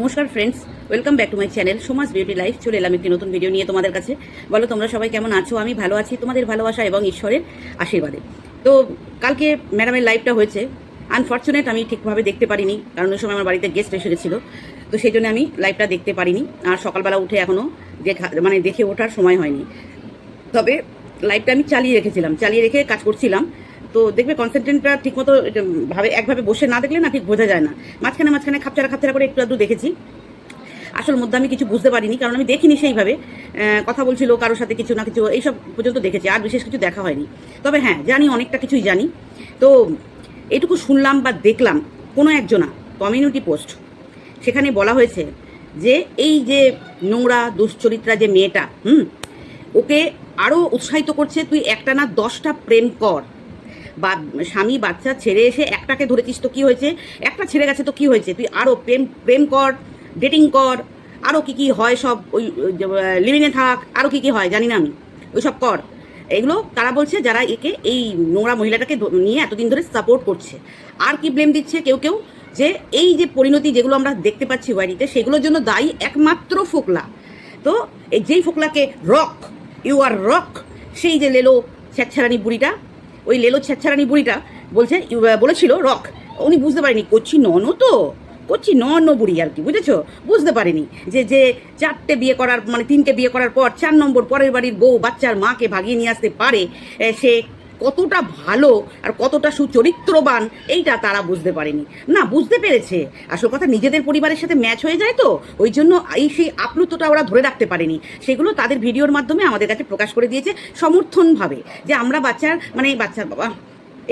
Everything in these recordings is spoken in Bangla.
নমস্কার friends welcome back to my channel Samaj beauty life চলে এলাম একটি নতুন ভিডিও নিয়ে তোমাদের কাছে। বলো, তোমরা সবাই কেমন আছো? আমি ভালো আছি, তোমাদের ভালোবাসা এবং ঈশ্বরের আশীর্বাদে। তো, কালকে ম্যাডামের লাইভটা হয়েছে। আনফর্চুনেট আমি ঠিকভাবে দেখতে পারিনি, কারণ ওই সময় আমার বাড়িতে গেস্ট এসে গেছিল তো সেই জন্য আমি লাইভটা দেখতে পারিনি, আর সকালবেলা উঠে এখনও দেখা মানে দেখে ওঠার সময় হয়নি। তবে লাইভটা আমি চালিয়ে রেখেছিলাম, চালিয়ে রেখে কাজ করছিলাম। তো দেখবে কনসেন্ট্রেটটা ঠিকমতো ভাবে, একভাবে বসে না দেখলে না ঠিক বোঝা যায় না। মাঝখানে মাঝখানে খাপচারা খাপচারা করে একটু আধটু দেখেছি। আসল মধ্যে আমি কিছু বুঝতে পারিনি, কারণ আমি দেখিনি সেইভাবে। কথা বলছিল কারোর সাথে কিছু না কিছু, এইসব পর্যন্ত দেখেছি, আর বিশেষ কিছু দেখা হয়নি। তবে হ্যাঁ জানি অনেকটা কিছুই জানি। তো এটুকু শুনলাম বা দেখলাম, কোনো একজনা কমিউনিটি পোস্ট সেখানে বলা হয়েছে যে এই যে নোংরা, দুশ্চরিত্রা যে মেয়েটা, হুম, ওকে আরও উৎসাহিত করছে, তুই একটা না দশটা প্রেম কর। বা স্বামী বাচ্চা ছেড়ে এসে একটাকে ধরেছিস তো কি হয়েছে? একটা ছেড়ে গেছে তো কি হয়েছে? তুই আরও প্রেম প্রেম কর ডেটিং কর আরও কি কি হয় সব ওই লিভিংয়ে থাক আরও কি কি হয় জানি না আমি। ওই সব কর। এগুলো তারা বলছে যারা একে এই নোংরা মহিলাটাকে নিয়ে এতদিন ধরে সাপোর্ট করছে। আর কি ব্লেম দিচ্ছে কেউ কেউ? যে এই যে পরিণতি যেগুলো আমরা দেখতে পাচ্ছি বাড়িতে সেগুলোর জন্য দায়ী একমাত্র ফোকলা। তো এই যেই ফোকলাকে রক ইউ আর রক সেই যে লেলো ছ্যাচ্ছারানি বুড়িটা ওই লেলো ছেচ্ছারানি বুড়িটা বলছে বলেছিল, রক, উনি বুঝতে পারেনি করছি নন তো? করছি ন বুড়ি আর কি, বুঝেছ? বুঝতে পারেনি যে যে চারটে বিয়ে করার মানে তিনটে বিয়ে করার পর চার নম্বর পরের বাড়ির বউ বাচ্চার মাকে ভাগিয়ে নিয়ে আসতে পারে সে কতটা ভালো আর কতটা সুচরিত্রবান, এইটা তারা বুঝতে পারেনি। না, বুঝতে পেরেছে। আসল কথা, নিজেদের পরিবারের সাথে ম্যাচ হয়ে যায় তো, ওই জন্য এই সেই আপ্লুতটা ওরা ধরে রাখতে পারেনি। সেগুলো তাদের ভিডিওর মাধ্যমে আমাদের কাছে প্রকাশ করে দিয়েছে সমর্থনভাবে, যে আমরা বাচ্চার মানে বাচ্চার, বাবা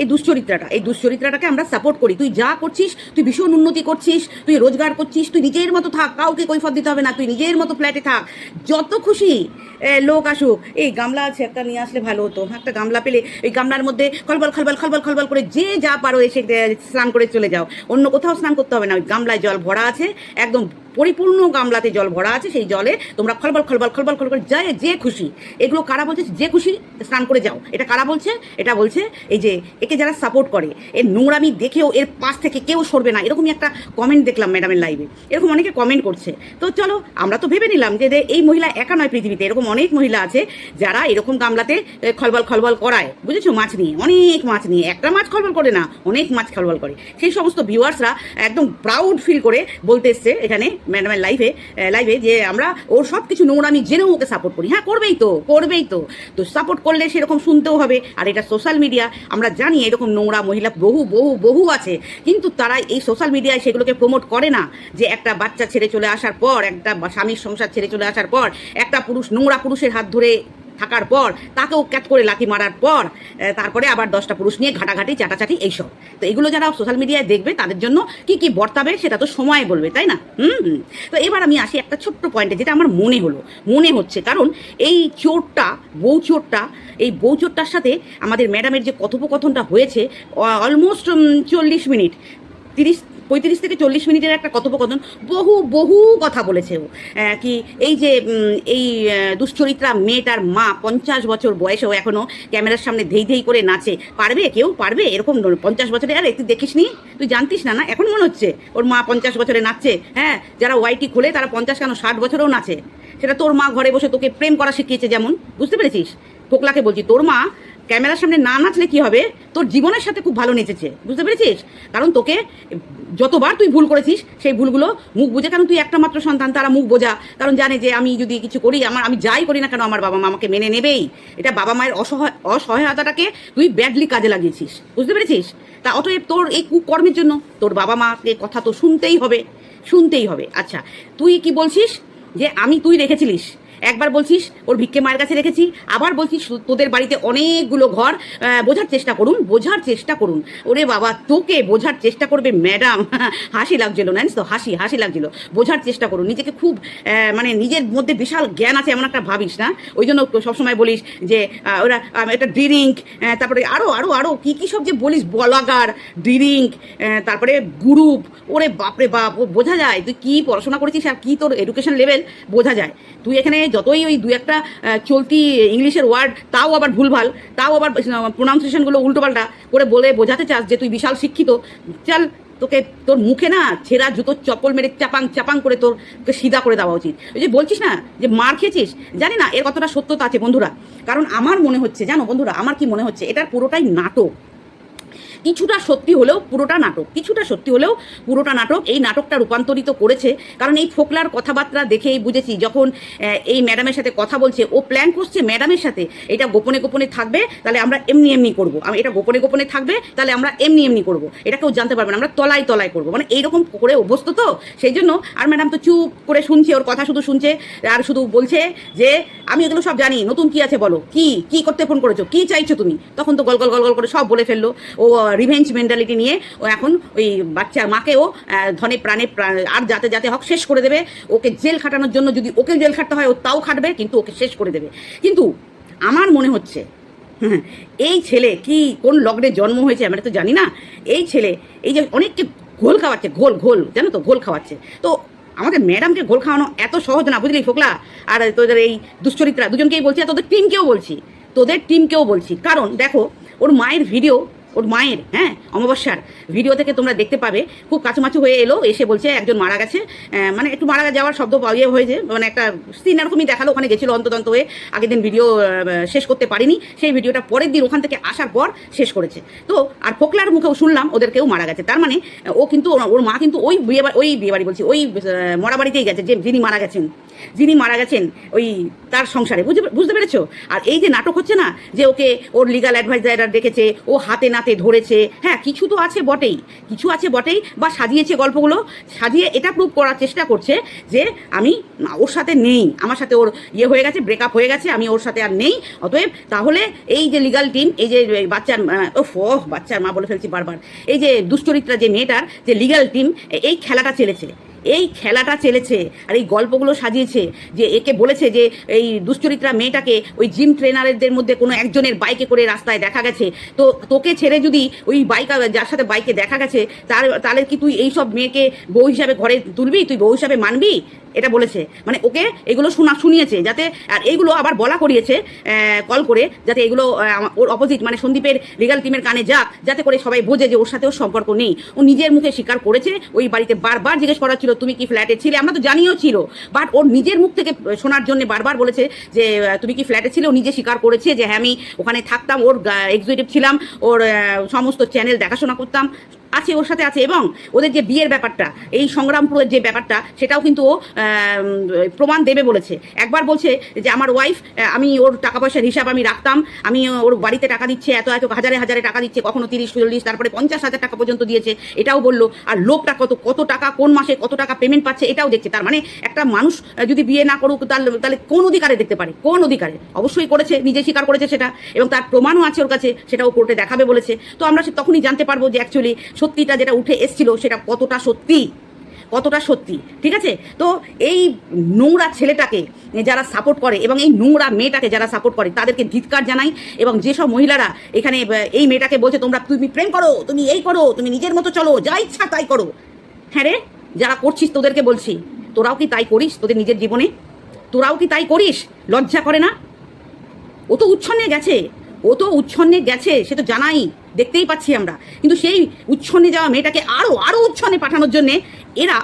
এই দুশ্চরিত্রাটা, এই দুশ্চরিত্রাটাকে আমরা সাপোর্ট করি। তুই যা করছিস, তুই ভীষণ উন্নতি করছিস, তুই রোজগার করছিস, তুই নিজের মতো থাক, কাউকে কৈফত দিতে হবে না, তুই নিজের মতো ফ্ল্যাটে থাক। যত খুশি লোক আসুক, এই গামলা আছে, একটা নিয়ে আসলে ভালো হতো। একটা গামলা পেলে এই গামলার মধ্যে খলবল খলবল খলবল খলবল করে যে যা পারো এসে স্নান করে চলে যাও। অন্য কোথাও স্নান করতে হবে না, ওই গামলায় জল ভরা আছে, একদম পরিপূর্ণ গামলাতে জল ভরা আছে, সেই জলে তোমরা খলবল খলবল খলবল খলবল যায় যে খুশি। এগুলো কারা বলছে? যে খুশি, স্নান করে যাও। এটা কারা বলছে? এটা বলছে এই যে একে যারা সাপোর্ট করে, এর নোংরামি দেখেও এর পাশ থেকে কেউ সরবে না। এরকমই একটা কমেন্ট দেখলাম ম্যাডামের লাইভে এরকম অনেকে কমেন্ট করছে। তো চলো, আমরা তো ভেবে নিলাম যে এই মহিলা একা নয় পৃথিবীতে, এরকম অনেক মহিলা আছে যারা এরকম গামলাতে খলবল খলবল করায়। বুঝেছ? মাছ নিয়ে, অনেক মাছ নিয়ে। একটা মাছ খলবল করে না, অনেক মাছ খলবল করে। সেই সমস্ত ভিউয়ার্সরা একদম প্রাউড ফিল করে বলতে এসছে এখানে। ম্যাডামের লাইভে লাইভে যে আমরা ওর সব কিছু নোংরা আমি জেনেও ওকে সাপোর্ট করি। হ্যাঁ করবেই তো করবেই তো। তো সাপোর্ট করলে সেরকম শুনতেও হবে। আর এটা সোশ্যাল মিডিয়া আমরা জানি এরকম নোংরা মহিলা বহু বহু বহু আছে। কিন্তু তারা এই সোশ্যাল মিডিয়ায় সেগুলোকে প্রমোট করে না। যে একটা বাচ্চা ছেড়ে চলে আসার পর, একটা স্বামীর সংসার ছেড়ে চলে আসার পর, একটা পুরুষ, নোংরা পুরুষের হাত ধরে থাকার পর, তাকেও ক্যাট করে লাথি মারার পর তারপরে আবার দশটা পুরুষ নিয়ে ঘাটাঘাটি, চাটাচাটি এইসব। তো এগুলো যারা সোশ্যাল মিডিয়ায় দেখবে, তাদের জন্য কি কি বর্তাবে, সেটা তো সময় বলবে, তাই না? হুম। তো এবার আমি আসি একটা ছোট্ট পয়েন্টে যেটা আমার মনে হলো। মনে হচ্ছে, কারণ এই চোরটা, বউ চোরটা, এই বউ চোরটার সাথে আমাদের ম্যাডামের যে কথোপকথনটা হয়েছে অলমোস্ট চল্লিশ মিনিট, তিরিশ পঁয়ত্রিশ থেকে চল্লিশ মিনিটের একটা কথোপকথন, বহু বহু কথা বলেছে ও। কি এই যে এই দুশ্চরিত্রা মেয়েটার মা পঞ্চাশ বছর বয়সেও এখনও ক্যামেরার সামনে ধেই ধেই করে নাচে। পারবে কেউ? পারবে? এরকম পঞ্চাশ বছরে, আরে, তুই দেখিস নি তুই জানতিস না না? এখন মনে হচ্ছে ওর মা পঞ্চাশ বছরে নাচছে। হ্যাঁ যারা ওয়াইটি খোলে তারা পঞ্চাশ কেন ষাট বছরেও নাচে? সেটা তোর মা ঘরে বসে তোকে প্রেম করা শিখিয়েছে যেমন। বুঝতে পেরেছিস? ফোকলাকে বলছি, তোর মা ক্যামেরার সামনে না নাচলে কি হবে? তোর জীবনের সাথে খুব ভালো নেচেছে। বুঝতে পেরেছিস? কারণ তোকে যতবার তুই ভুল করেছিস, সেই ভুলগুলো মুখ বুঝে, কারণ তুই একটা মাত্র সন্তান, তারা মুখ বোঝা। কারণ জানে যে আমি যদি কিছু করি, আমার, আমি যাই করি না কেন, আমার বাবা মা আমাকে মেনে নেবেই। এটা বাবা মায়ের অসহায়, অসহায়তাটাকে তুই ব্যাডলি কাজে লাগিয়েছিস। বুঝতে পেরেছিস? তা অতএব তোর এই কুকর্মের জন্য তোর বাবা মাকে কথা তো শুনতেই হবে শুনতেই হবে। আচ্ছা তুই কি বলছিস যে আমি তুই রেখেছিলিস? একবার বলছিস, ওর ভিক্ষে মায়ের কাছে রেখেছি, আবার বলছিস তোদের বাড়িতে অনেকগুলো ঘর বোঝার চেষ্টা করুন, বোঝার চেষ্টা করুন। ওরে বাবা, তোকে বোঝার চেষ্টা করবে ম্যাডাম। হাসি লাগছিল, জানিস তো, হাসি হাসি লাগছিল। বোঝার চেষ্টা করুন, নিজেকে খুব মানে নিজের মধ্যে বিশাল জ্ঞান আছে এমন একটা ভাবিস না? ওই জন্য সবসময় বলিস যে ওরা একটা ড্রিঙ্ক তারপরে আরও আরও আরও কী কী সব যে বলিস, বলাগার, ড্রিঙ্ক তারপরে গ্রুপ, ওরে বাপরে বাপ বোঝা যায়, তুই কী পড়াশোনা করেছিস আর কী তোর এডুকেশন লেভেল বোঝা যায়। তুই এখানে যতই ওই দু একটা চলতি ইংলিশের ওয়ার্ড, তাও আবার ভুলভাল, তাও আবার প্রোনাউন্সিয়েশনগুলো উল্টোপাল্টা করে বলে বোঝাতে চাস যে তুই বিশাল শিক্ষিত। চল, তোকে, তোর মুখে না ছেঁড়া জুতোর চপ্পল মেরে চাপাং চাপাং করে তোর, তোকে সিধা করে দেওয়া উচিত। ওই যে বলছিস না যে মার খেয়েছিস? জানি না, এর কতটা সত্যতা আছে বন্ধুরা। কারণ আমার মনে হচ্ছে, জানো বন্ধুরা, আমার কি মনে হচ্ছে, এটার পুরোটাই নাটক। কিছুটা সত্যি হলেও পুরোটা নাটক, কিছুটা সত্যি হলেও পুরোটা নাটক এই নাটকটা রূপান্তরিত করেছে। কারণ এই ফোকলার কথাবার্তা দেখেই বুঝেছি, যখন এই ম্যাডামের সাথে কথা বলছে, ও প্ল্যান করছে ম্যাডামের সাথে এটা গোপনে গোপনে থাকবে, তাহলে আমরা এমনি এমনি করব। আমি, এটা গোপনে গোপনে থাকবে, তাহলে আমরা এমনি এমনি করব। এটা কেউ জানতে পারবে না, আমরা তলায় তলায় করব। মানে এইরকম করে অভ্যস্ত তো, সেই জন্য আর ম্যাডাম তো চুপ করে শুনছে, ওর কথা শুধু শুনছে, আর শুধু বলছে যে, আমি এগুলো সব জানি, নতুন কি আছে বলো? কি কি করতে ফোন করেছ? কি চাইছো তুমি? তখন তো গল গল গল গল করে সব বলে ফেলল। ও রিভেঞ্জ মেন্টালিটি নিয়ে ও এখন ওই বাচ্চার মাকেও ধনে প্রাণে প্রা- আর যাতে যাতে হক শেষ করে দেবে। ওকে জেল খাটানোর জন্য যদি ওকে জেল খাটতে হয় ও তাও খাটবে কিন্তু ওকে শেষ করে দেবে। কিন্তু আমার মনে হচ্ছে হ্যাঁ, এই ছেলে কি কোন লগ্নে জন্ম হয়েছে আমরা তো জানি না। এই ছেলে এই যে অনেককে ঘোল খাওয়াচ্ছে ঘোল ঘোল জানো তো ঘোল খাওয়াচ্ছে। তো আমাদের ম্যাডামকে ঘোল খাওয়ানো এত সহজ না বুঝলি ফোকলা? আর তোদের এই দুশ্চরিত্রা দুজনকেই বলছি আর তোদের টিমকেও বলছি। তোদের টিমকেও বলছি। কারণ দেখো ওর মায়ের ভিডিও ওর মায়ের হ্যাঁ অমাবস্যার ভিডিও থেকে তোমরা দেখতে পাবে। খুব কাছামাছু হয়ে এলো, এসে বলছে একজন মারা গেছে। মানে একটু মারা যাওয়ার শব্দ ইয়ে হয়েছে মানে একটা সিন এরকমই দেখাল, ওখানে গেছিল অন্তদন্ত হয়ে। আগের দিন ভিডিও শেষ করতে পারিনি। সেই ভিডিওটা পরের দিন ওখান থেকে আসার পর শেষ করেছে। তো, আর ফোকলার মুখেও শুনলাম, ওদের কেউ মারা গেছে। তার মানে ও কিন্তু, ওর- মা কিন্তু ওই বিয়ে ওই বিয়ে বাড়ি বলছি, ওই মরা বাড়িতেই গেছে, যে যিনি মারা গেছেন। যিনি মারা গেছেন, ওই তার সংসারে, বুঝতে বুঝতে পেরেছ? আর এই যে নাটক হচ্ছে না, যে ওকে ওর লিগাল অ্যাডভাইজার ডেকেছে, ও হাতে নাতে ধরেছে। হ্যাঁ কিছু তো আছে বটেই। কিছু আছে বটেই বা সাজিয়েছে গল্পগুলো। সাজিয়ে এটা প্রুভ করার চেষ্টা করছে যে আমি ওর সাথে নেই। আমার সাথে ওর ইয়ে হয়ে গেছে ব্রেকআপ হয়ে গেছে, আমি ওর সাথে আর নেই। অতএব তাহলে এই যে লিগাল টিম এই যে বাচ্চার ও, বাচ্চার মা বলে ফেলছি বারবার। এই যে দুশ্চরিত্রা যে মেয়েটার যে লিগাল টিম এই খেলাটা চেলেছে। এই খেলাটা চেলেছে আর এই গল্পগুলো সাজিয়েছে যে একে বলেছে যে এই দুশ্চরিত্রা মেয়েটাকে ওই জিম ট্রেনারদের মধ্যে কোনো একজনের বাইকে করে রাস্তায় দেখা গেছে। তো তোকে ছেড়ে যদি ওই বাইক, যার সাথে বাইকে দেখা গেছে, তার, তাহলে কি তুই এই সব মেয়েকে বউ হিসাবে ঘরে তুলবি? তুই বউ হিসাবে মানবি? এটা বলেছে। মানে ওকে এগুলো শোনা, শুনিয়েছে যাতে, আর এইগুলো আবার বলা করিয়েছে কল করে যাতে এগুলো ওর অপোজিট মানে সন্দীপের লিগাল টিমের কানে যাক, যাতে করে সবাই বোঝে যে ওর সাথে ওর সম্পর্ক নেই। ও নিজের মুখে স্বীকার করেছে, ওই বাড়িতে বারবার জিজ্ঞেস করা ছিল তুমি কি ফ্ল্যাটে ছিলে? আমরা তো জানিও ছিল। বাট ওর নিজের মুখ থেকে শোনার জন্য বারবার বলেছে যে তুমি কি ফ্ল্যাটে ছিলে? ও নিজে স্বীকার করেছে যে হ্যাঁ আমি ওখানে থাকতাম, ওর এক্সিকিউটিভ ছিলাম, ওর সমস্ত চ্যানেল দেখাশোনা করতাম। আছে, ওর সাথে আছে এবং ওদের যে বিয়ের ব্যাপারটা, এই সংগ্রামপুরের যে ব্যাপারটা, সেটাও কিন্তু ও প্রমাণ দেবে বলেছে। একবার বলছে যে আমার ওয়াইফ আমি ওর টাকা পয়সার হিসাব আমি রাখতাম, আমি ওর বাড়িতে টাকা দিচ্ছে, এত এত, হাজারে হাজারে টাকা দিচ্ছে, কখনো তিরিশ, চল্লিশ, তারপরে পঞ্চাশ হাজার টাকা পর্যন্ত দিয়েছে, এটাও বলল। আর লোকটা কত কত টাকা, কোন মাসে কত টাকা পেমেন্ট পাচ্ছে, এটাও দেখছে। তার মানে একটা মানুষ যদি বিয়ে না করুক তাহলে কোন অধিকারে দেখতে পারে? কোন অধিকারে? অবশ্যই করেছে, নিজে স্বীকার করেছে সেটা। এবং তার প্রমাণও আছে ওর কাছে, সেটাও কোর্টে দেখাবে বলেছে। তো আমরা তখনই জানতে পারব যে অ্যাকচুয়ালি সত্যিটা যেটা উঠে এসছিল সেটা কতটা সত্যি? কতটা সত্যি? ঠিক আছে? তো এই নোংরা ছেলেটাকে যারা সাপোর্ট করে এবং এই নোংরা মেয়েটাকে যারা সাপোর্ট করে, তাদেরকে ধিৎকার জানাই এবং যেসব মহিলারা এখানে এই মেয়েটাকে বলছে, তোমরা, তুমি প্রেম করো, তুমি এই করো, তুমি নিজের মতো চলো, যা ইচ্ছা তাই করো। হ্যাঁ রে, যারা করছিস তোদেরকে বলছি, তোরাও কি তাই করিস তোদের নিজের জীবনে? তোরাও কি তাই করিস? লজ্জা করে না? ও তো উচ্ছন্নে গেছে, ও তো উচ্ছন্নে গেছে, সে তো জানাই। দেখতেই পাচ্ছি আমরা। কিন্তু সেই উচ্ছনে যাওয়া মেয়েটাকে আরও আরও উচ্ছনে পাঠানোর জন্যে এরা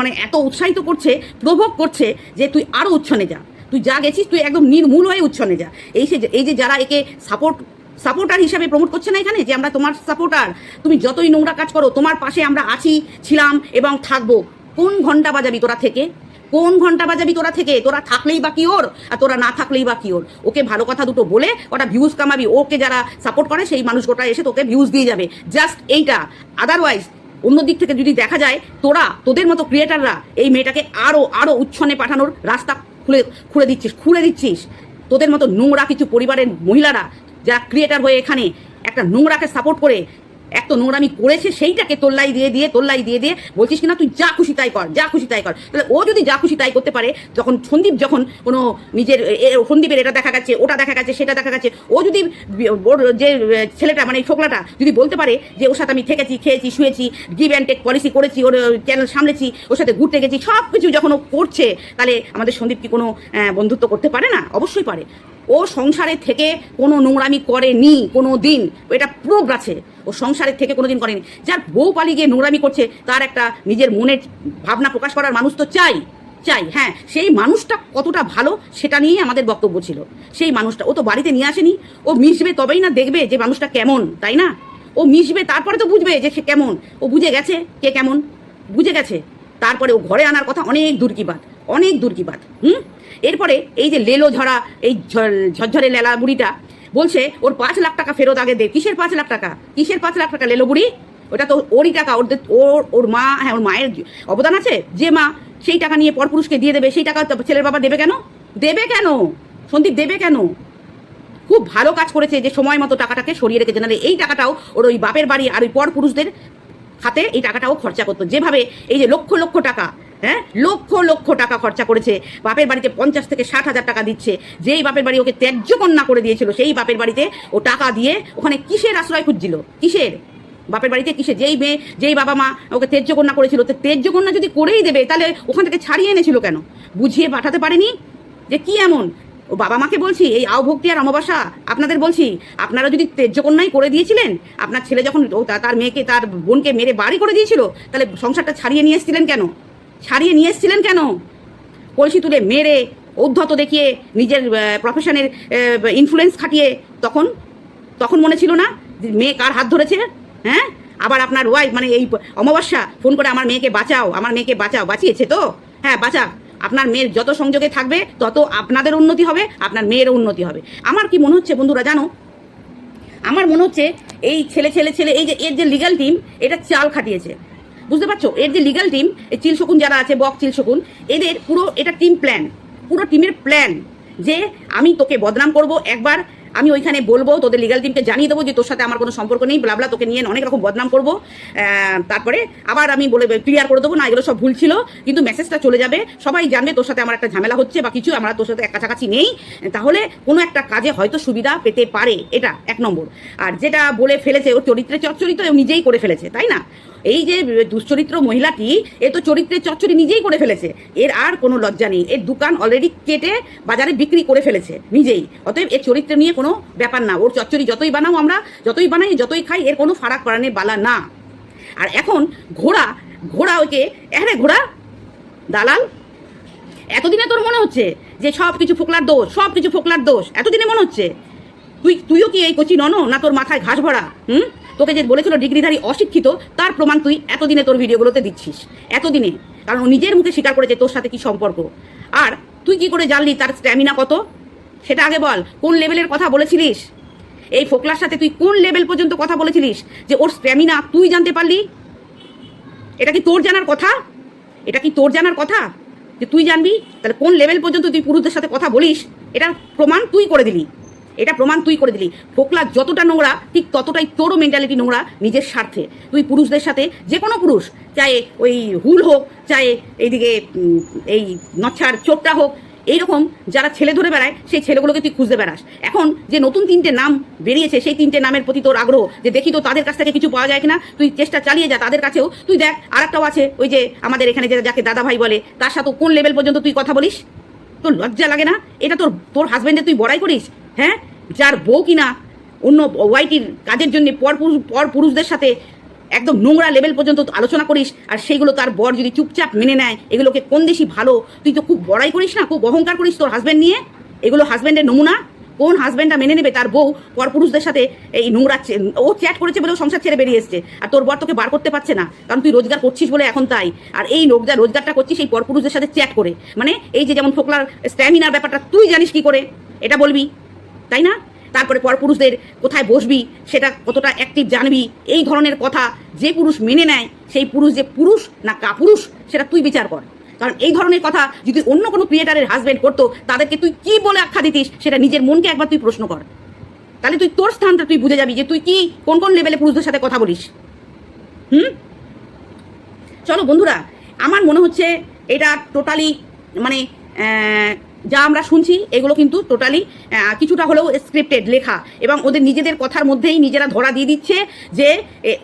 মানে এত উৎসাহিত করছে, প্রভোগ করছে যে তুই আরও উচ্ছনে যা। তুই যা গেছিস, তুই একদম নির্মূল হয়ে উচ্ছন্নে যা। এই সে এই যে যারা একে সাপোর্ট সাপোর্টার হিসাবে প্রমোট করছে না এখানে, যে আমরা তোমার সাপোর্টার তুমি যতই নোংরা কাজ করো, তোমার পাশে আমরা আছি, ছিলাম এবং থাকব। কোন ঘণ্টা বাজাবি তোরা থেকে? কোন ঘণ্টা বাজাবি তোরা থেকে? তোরা থাকলেই বা কি ওর? আর তোরা না থাকলেই বা কি ওর? ওকে ভালো কথা দুটো বলে ওটা ভিউজ কামাবি, ওকে যারা সাপোর্ট করে সেই মানুষ গোটা এসে তোকে ভিউজ দিয়ে যাবে। জাস্ট এইটা। আদারওয়াইজ অন্য দিক থেকে যদি দেখা যায়, তোরা, তোদের মতো ক্রিয়েটাররা এই মেয়েটাকে আরও আরও উচ্ছনে পাঠানোর রাস্তা খুলে খুলে দিচ্ছিস খুলে দিচ্ছিস। তোদের মতো নোংরা কিছু পরিবারের মহিলারা, যারা ক্রিয়েটার হয়ে এখানে একটা নোংরাকে সাপোর্ট করে এক তো নোংরামি করেছে সেইটাকে তোল্লাই দিয়ে দিয়ে, তোল্লাই দিয়ে দিয়ে বলছিস কিনা, তুই যা খুশি তাই কর, যা খুশি তাই কর। তাহলে ও যদি যা খুশি তাই করতে পারে, যখন সন্দীপ যখন কোনো নিজের সন্দীপের এটা দেখা গেছে, ওটা দেখা গেছে, সেটা দেখা গেছে, ও যদি ওর যে ছেলেটা মানে ছোকলাটা যদি বলতে পারে যে ওর সাথে আমি থেকেছি, খেয়েছি, শুয়েছি গিভ অ্যান্ড টেক পলিসি করেছি, ওর চ্যানেল সামলেছি, ওর সাথে ঘুরতে গেছি সব কিছু যখন ও করছে, তাহলে আমাদের সন্দীপ কি কোনো বন্ধুত্ব করতে পারে না? অবশ্যই পারে। ও সংসারে থেকে কোনো নোংরামি করেনি কোনো দিন এটা প্রুভ আছে। ও সংসারের থেকে কোনো দিন করেনি। যার বউ পালিয়ে গিয়ে নোংরামি করছে, তার একটা নিজের মনের ভাবনা প্রকাশ করার মানুষ তো চাই চাই হ্যাঁ। সেই মানুষটা কতটা ভালো সেটা নিয়েই আমাদের বক্তব্য ছিল। সেই মানুষটা, ও তো বাড়িতে নিয়ে আসেনি। ও মিশবে তবেই না দেখবে যে মানুষটা কেমন, তাই না? ও মিশবে, তারপরে তো বুঝবে যে সে কেমন। ও বুঝে গেছে কে কেমন, বুঝে গেছে। তারপরে ও ঘরে আনার কথা অনেক দূর কি বাত। অনেক দূর কি বাত, হুম? এরপরে এই যে লেলো ঝরা এই ঝরঝরে লেলা বুড়িটা বলছে, ওর পাঁচ লাখ টাকা ফেরত আগে দে। কিসের পাঁচ লাখ টাকা? কিসের পাঁচ লাখ টাকা লেলো বুড়ি? ওটা তো ওরই টাকা, ওর ওর ওর মা হ্যাঁ ওর মায়ের অবদান আছে? যে মা সেই টাকা নিয়ে পরপুরুষকে দিয়ে দেবে, সেই টাকা ছেলের বাবা দেবে কেন? দেবে কেন? সন্দীপ, দেবে কেন? খুব ভালো কাজ করেছে যে সময় মতো টাকাটাকে সরিয়ে রেখেছে। নাহলে এই টাকাটাও ওর ওই বাপের বাড়ি আর ওই পর পুরুষদের হাতে এই টাকাটাও খরচা করতো। যেভাবে এই যে লক্ষ লক্ষ টাকা হ্যাঁ? লক্ষ লক্ষ টাকা খরচা করেছে। বাপের বাড়িতে পঞ্চাশ থেকে ষাট হাজার টাকা দিচ্ছে। যেই বাপের বাড়ি ওকে ত্যায্য কন্যা করে দিয়েছিল, সেই বাপের বাড়িতে ও টাকা দিয়ে ওখানে কিসের আশ্রয় খুঁজছিল? কিসের? বাপের বাড়িতে কিসে যেই মেয়ে, যেই বাবা মা ওকে তেজ্য কন্যা করেছিল, তো তেজ্য কন্যা যদি করেই দেবে, তাহলে ওখান থেকে ছাড়িয়ে এনেছিল কেন? বুঝিয়ে পাঠাতে পারেনি? যে কি এমন? ও বাবা মাকে বলছি, এই আও ভক্তি আর অমাবাসা আপনাদের বলছি, আপনারা যদি তেজ্যকন্যাই করে দিয়েছিলেন, আপনার ছেলে যখন তার মেয়েকে, তার বোনকে মেরে বাড়ি করে দিয়েছিল, তাহলে সংসারটা ছাড়িয়ে নিয়ে এসেছিলেন কেন? ছাড়িয়ে নিয়ে এসেছিলেন কেন? কলসি তুলে মেরে উদ্ধত দেখিয়ে নিজের প্রফেশনের ইনফ্লুয়েন্স খাটিয়ে তখন তখন মনে ছিল না মেয়ে কার হাত ধরেছে? হ্যাঁ? আবার আপনার ওয়াইফ মানে এই অমাবস্যা ফোন করে আমার মেয়েকে বাঁচাও, আমার মেয়েকে বাঁচাও, বাঁচিয়েছে তো? হ্যাঁ বাঁচা আপনার মেয়ের যত সংযোগে থাকবে, তত আপনাদের উন্নতি হবে, আপনার মেয়েরও উন্নতি হবে। আমার কি মনে হচ্ছে বন্ধুরা জানো? আমার মনে হচ্ছে এই ছেলে ছেলে ছেলে, এই যে, এর যে লিগাল টিম এটা চাল খাটিয়েছে। বুঝতে পারছ? এর যে লিগাল টিম এই চিল শকুন যারা আছে, বক চিল শকুন, এদের পুরো, এটা টিম প্ল্যান পুরো টিমের প্ল্যান যে আমি তোকে বদনাম করব, একবার আমি ওইখানে বলব, তোদের লিগাল টিমকে জানিয়ে দেবো যে তোর সাথে আমার কোনো সম্পর্ক নেই ব্লাবলা তোকে নিয়ে অনেক রকম বদনাম করব। তারপরে আবার আমি বলে ক্লিয়ার করে দেবো, না, এগুলো সব ভুল ছিল, কিন্তু মেসেজটা চলে যাবে। সবাই জানবে তোর সাথে আমার একটা ঝামেলা হচ্ছে বা কিছু, আমরা তোর সাথে কাছাকাছি নেই। তাহলে কোনো একটা কাজে হয়তো সুবিধা পেতে পারে, এটা এক নম্বর। আর যেটা বলে ফেলেছে, ওর চরিত্রে চচ্চরিত্র ও নিজেই করে ফেলেছে, তাই না? এই যে দুশ্চরিত্র মহিলাটি, এ তো চরিত্রের চচ্চরি নিজেই করে ফেলেছে। এর আর কোনো লজ্জা নেই। এর দোকান অলরেডি কেটে বাজারে বিক্রি করে ফেলেছে, নিজেই। অতএব এর চরিত্র নিয়ে কোনো ব্যাপার না। ওর চচ্চরি যতই বানাও আমরা, যতই বানাই, যতই খাই, এর কোনো ফারাক পড়ানে বালা না। আর এখন ঘোড়া ঘোড়া ওকে হ্যাঁ ঘোড়া, দালাল, এতদিনে তোর মনে হচ্ছে যে সব কিছু ফোকলার দোষ, সব কিছু ফোকলার দোষ, এতদিনে মনে হচ্ছে? তুই, তুইও কি এই কচি নন? না তোর মাথায় ঘাস ভরা? হুম? তোকে যে বলেছিল ডিগ্রিধারী অশিক্ষিত, তার প্রমাণ তুই এতদিনে তোর ভিডিওগুলোতে দিচ্ছিস। এতদিনে। কারণ ও নিজের মুখে স্বীকার করেছে তোর সাথে কি সম্পর্ক। আর তুই কি করে জানলি তার স্ট্যামিনা কত? সেটা আগে বল, কোন লেভেলের কথা বলেছিলিস? এই ফোকলার সাথে তুই কোন লেভেল পর্যন্ত কথা বলেছিলিস? যে ওর স্ট্যামিনা তুই জানতে পারলি? এটা কি তোর জানার কথা? এটা কি তোর জানার কথা? যে তুই জানবি? তাহলে কোন লেভেল পর্যন্ত তুই পুরুষদের সাথে কথা বলিস? এটার প্রমাণ তুই করে দিলি। এটা প্রমাণ তুই করে দিলি। ফোকলা যতটা নোংরা, ঠিক ততটাই তোরও মেন্টালিটি নোংরা নিজের স্বার্থে। তুই পুরুষদের সাথে যে কোনো পুরুষ চাই ওই হুল হোক চাই এইদিকে এই নচ্ছার চোটটা হোক, এইরকম যারা ছেলে ধরে বেড়ায়, সেই ছেলেগুলোকে তুই খুঁজতে বেড়াস। এখন যে নতুন তিনটে নাম বেরিয়েছে, সেই তিনটে নামের প্রতি তোর আগ্রহ, যে দেখি তো তাদের কাছ থেকে কিছু পাওয়া যায় কিনা, তুই চেষ্টা চালিয়ে যা তাদের কাছেও। তুই দেখ, আরেকটাও আছে, ওই যে আমাদের এখানে যে যাকে দাদা ভাই বলে, তার সাথে কোন লেভেল পর্যন্ত তুই কথা বলিস? তোর লজ্জা লাগে না? এটা তোর তোর হাজবেন্ডে তুই বড়াই করিস? হ্যাঁ? যার বউ কিনা অন্য ওয়াইটির কাজের জন্য পর পর পুরুষদের সাথে একদম নোংরা লেভেল পর্যন্ত আলোচনা করিস, আর সেইগুলো তার বর যদি চুপচাপ মেনে নেয়, এগুলোকে কোন দেশি ভালো? তুই তো খুব বড়াই করিস না? খুব অহংকার করিস তোর হাজব্যান্ড নিয়ে? এগুলো হাজব্যান্ডের নমুনা? কোন হাজব্যান্ডটা মেনে নেবে তার বউ পর পুরুষদের সাথে এই নোংরা ও চ্যাট করেছে বলে ও সংসার ছেড়ে বেরিয়ে এসছে, আর তোর বর তোকে বার করতে পারছে না, কারণ তুই রোজগার করছিস বলে এখন তাই, আর এই রোজগার রোজগারটা করছিস এই পর পুরুষদের সাথে চ্যাট করে মানে এই যে যেমন ফোকলার স্ট্যামিনার ব্যাপারটা, তুই জানিস কি করে? এটা বলবি? তাই না? তারপরে পরপুরুষদের কোথায় বসবি, সেটা কতটা অ্যাক্টিভ জানবি, এই ধরনের কথা যে পুরুষ মেনে নেয়, সেই পুরুষ যে পুরুষ না কাপুরুষ, সেটা তুই বিচার কর। কারণ এই ধরনের কথা যদি অন্য কোনো ক্রিয়েটারের হাজবেন্ড করতো, তাদেরকে তুই কি বলে আখ্যা দিতিস, সেটা নিজের মনকে একবার তুই প্রশ্ন কর। তাহলে তুই তোর স্থানটা তুই বুঝে যাবি যে তুই কি, কোন কোন লেভেলে পুরুষদের সাথে কথা বলিস। হুম? চলো বন্ধুরা, আমার মনে হচ্ছে এটা টোটালি মানে যা আমরা শুনছি, এগুলো কিন্তু টোটালি কিছুটা হলেও স্ক্রিপ্টেড লেখা এবং ওদের নিজেদের কথার মধ্যেই নিজেরা ধরা দিয়ে দিচ্ছে যে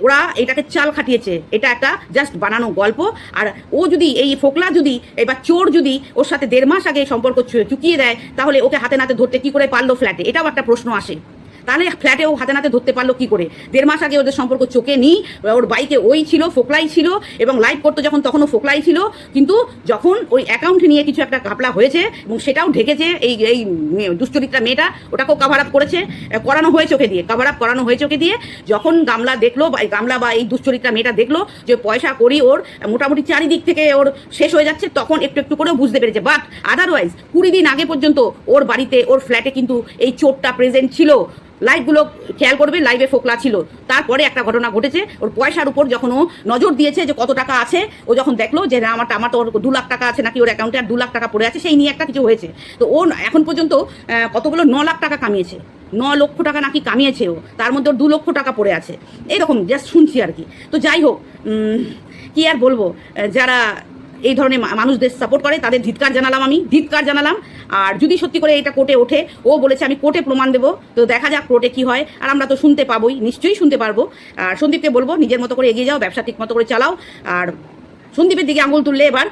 ওরা এটাকে চাল খাটিয়েছে। এটা একটা জাস্ট বানানো গল্প। আর ও যদি, এই ফোকলা যদি, এবার চোর যদি ওর সাথে দেড় মাস আগে সম্পর্ক চুকিয়ে দেয়, তাহলে ওকে হাতে নাতে ধরতে কি করে পারল ফ্ল্যাটে এটাও একটা প্রশ্ন আসে। তাহলে ফ্ল্যাটে ও হাতে নাতে ধরতে পারল কি করে? দেড় মাস আগে ওদের সম্পর্ক চোখে নি ওর বাইকে ওই ছিল, ফোকলাই ছিল এবং লাইভ করতো যখন তখনও ফোকলাই ছিল। কিন্তু যখন ওই অ্যাকাউন্ট নিয়ে কিছু একটা ঘাপলা হয়েছে এবং সেটাও ঢেকেছে এই এই দুশ্চরিত্রা মেয়েটা, ওটাকেও কাভার আপ করেছে। করানো হয়েছে ওকে দিয়ে কাভার আপ করানো হয়েছে ওকে দিয়ে যখন গামলা দেখল বা গামলা বা এই দুশ্চরিত্রা মেয়েটা দেখল যে পয়সা করি ওর, মোটামুটি চারিদিক থেকে ওর শেষ হয়ে যাচ্ছে, তখন একটু একটু করেও বুঝতে পেরেছে। বাট আদারওয়াইজ কুড়ি দিন আগে পর্যন্ত ওর বাড়িতে, ওর ফ্ল্যাটে কিন্তু এই চোরটা প্রেজেন্ট ছিল। লাইভগুলো খেয়াল করবে লাইভে ফোকলা ছিল। তারপরে একটা ঘটনা ঘটেছে, ওর পয়সার উপর যখন ও নজর দিয়েছে যে কত টাকা আছে, ও যখন দেখল যে না আমার আমার তো দু লাখ টাকা আছে নাকি ওর অ্যাকাউন্টে আর দু লাখ টাকা পড়ে আছে, সেই নিয়ে একটা কিছু হয়েছে। তো ও এখন পর্যন্ত কতগুলো, ন লাখ টাকা কামিয়েছে। ন লক্ষ টাকা নাকি কামিয়েছে ও, তার মধ্যে ওর দু লক্ষ টাকা পড়ে আছে। এরকম জাস্ট শুনছি আর কি। তো যাই হোক কি আর বলব যারা এই ধরনের মানুষদের সাপোর্ট করে, তাদের ধিৎকার জানালাম আমি, ধিৎকার জানালাম। আর যদি সত্যি করে এটা কোর্টে ওঠে, ও বলেছে আমি কোর্টে প্রমাণ দেবো, তো দেখা যাক কোর্টে কি হয়। আর আমরা তো শুনতে পাবোই, নিশ্চয়ই শুনতে পারব। আর সন্দীপকে বলব, নিজের মতো করে এগিয়ে যাও, ব্যবসা ঠিক মতো করে চালাও। আর সন্দীপের দিকে আঙুল তুললে এবার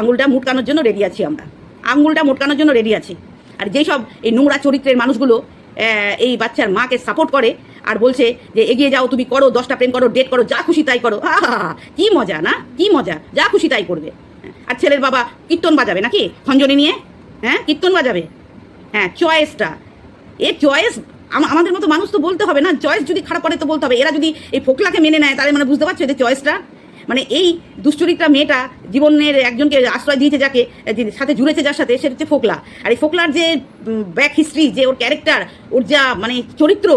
আঙুলটা মুটকানোর জন্য রেডি আছি আমরা। আঙুলটা মুটকানোর জন্য রেডি আছি। আর যেই সব এই নোংরা চরিত্রের মানুষগুলো এই বাচ্চার মাকে সাপোর্ট করে আর বলছে যে, এগিয়ে যাও, তুমি করো, দশটা প্রেম করো ডেট করো, যা খুশি তাই করো। কি মজা না? কি মজা? যা খুশি তাই করবে। আর ছেলের বাবা কীর্তন বাজাবে নাকি? খঞ্জনি নিয়ে? হ্যাঁ? কীর্তন বাজাবে? হ্যাঁ চয়েসটা। এ চয়েস আমাদের মতো মানুষ তো বলতে হবে না। চয়েস যদি খারাপ করে তো বলতে হবে। এরা যদি এই ফোকলাকে মেনে নেয়, তাহলে মানে বুঝতে পারছ এদের চয়েসটা? মানে এই দুশ্চরিত্রা মেয়েটা জীবনের একজনকে আশ্রয় দিয়েছে যাকে সাথে জুড়েছে যার সাথে, সেটা হচ্ছে ফোকলা। আর এই ফোকলার যে ব্যাক হিস্ট্রি যে ওর ক্যারেক্টার ওর যা মানে চরিত্র,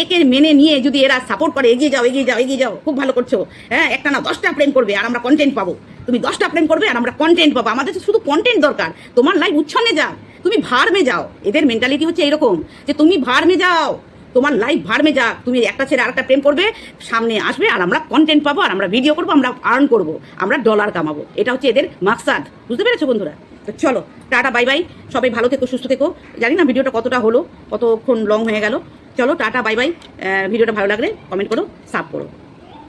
একে মেনে নিয়ে যদি এরা সাপোর্ট করে, এগিয়ে যাও এগিয়ে যাও এগিয়ে যাও, খুব ভালো করছ। হ্যাঁ একটা না দশটা প্রেম করবে, আর আমরা কন্টেন্ট পাবো। তুমি দশটা প্রেম করবে আর আমরা কন্টেন্ট পাবো। আমাদের শুধু কন্টেন্ট দরকার। তোমার লাইফ উচ্ছন্নে যাক। তুমি ভাড়মে যাও। এদের মেন্টালিটি হচ্ছে এরকম যে তুমি ভাড়মে যাও। তোমার লাইফ ভাড়মে যাক। তুমি একটা ছেড়ে আরেকটা প্রেম করবে, সামনে আসবে আর আমরা কন্টেন্ট পাবো আর আমরা ভিডিও করব, আমরা আর্ন করব, আমরা ডলার কামাবো। এটা হচ্ছে এদের মাকসাদ। বুঝতে পেরেছ বন্ধুরা? তো চলো, টাটা বাই বাই সবাই ভালো থেকো, সুস্থ থেকো। জানি না ভিডিওটা কতটা হলো, কতক্ষণ লং হয়ে গেল। চলো, টাটা বাই বাই ভিডিওটা ভালো লাগলে কমেন্ট করো সাব করো।